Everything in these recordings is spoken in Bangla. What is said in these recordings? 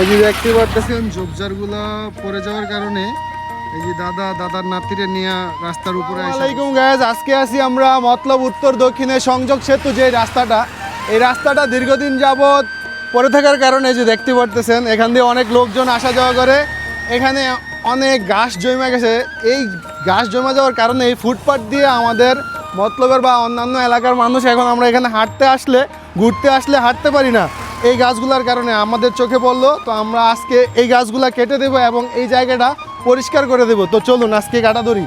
এই যে দেখতে পারতেছেন, ঝোপঝাড়গুলা পড়ে যাওয়ার কারণে এই যে দাদা, দাদার নাতিরে নিয়ে রাস্তার উপরে আসসালামাইকুম গায়েজ আজকে আছি আমরা মতলব উত্তর দক্ষিণে সংযোগ সেতু যে রাস্তাটা, এই রাস্তাটা দীর্ঘদিন যাবৎ পড়ে থাকার কারণে যে দেখতে পারতেছেন, এখান দিয়ে অনেক লোকজন আসা যাওয়া করে, এখানে অনেক ঘাস জমে গেছে। এই ঘাস জমে যাওয়ার কারণে এই ফুটপাথ দিয়ে আমাদের মতলবের বা অন্যান্য এলাকার মানুষ এখন আমরা এখানে হাঁটতে আসলে, ঘুরতে আসলে হাঁটতে পারি না। এই গাছগুলোর কারণে আমাদের চোখে পড়ল, তো আমরা আজকে এই গাছগুলা কেটে দেবো এবং এই জায়গাটা পরিষ্কার করে দেবো। তো চলুন, আজকে কাটা ধরি।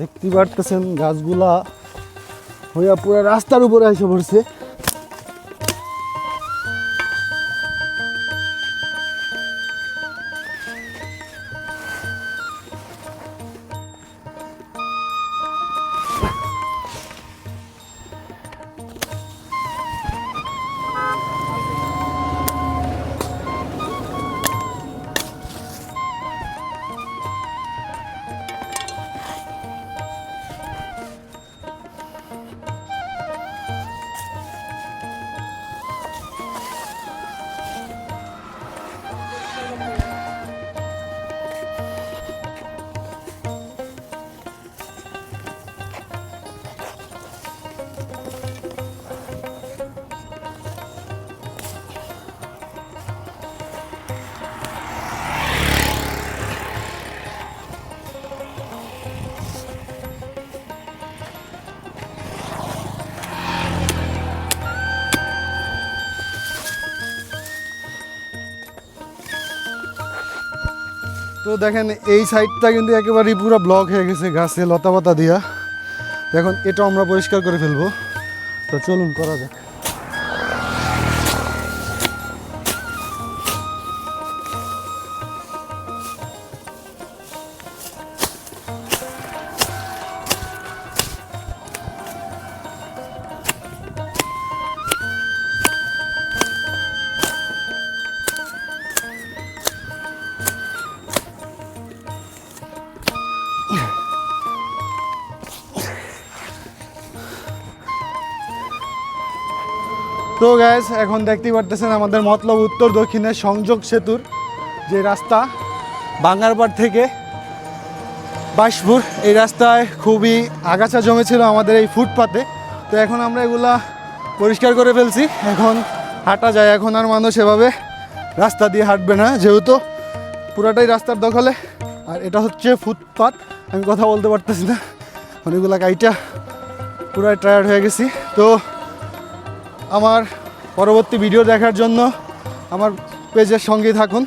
দেখতে পারতেছেন গাছগুলা হইয়া পুরো রাস্তার উপরে এসে পড়ছে। তো দেখেন, এই সাইডটা কিন্তু একেবারেই পুরো ব্লক হয়ে গেছে গাছে লতা পাতা দিয়া। এখন এটা আমরা পরিষ্কার করে ফেলব। তো চলুন, করা যাক। তো গ্যাস এখন দেখতেই পারতেছেন আমাদের মতলব উত্তর দক্ষিণের সংযোগ সেতুর যে রাস্তা বাঙ্গারপাড় থেকে বাইশপুর এই রাস্তায় খুবই আগাছা জমেছিল আমাদের এই ফুটপাতে। তো এখন আমরা এগুলা পরিষ্কার করে ফেলছি। এখন হাঁটা যায়, এখন আর মানুষ এভাবে রাস্তা দিয়ে হাঁটবে না, যেহেতু পুরাটাই রাস্তার দখলে। আর এটা হচ্ছে ফুটপাত, আমি কথা বলতে পারতেছি না। অনেকগুলা গাড়িটা পুরাই টায়ার্ড হয়ে গেছি। তো আমার পরবর্তী ভিডিও দেখার জন্য আমার পেজের সঙ্গেই থাকুন।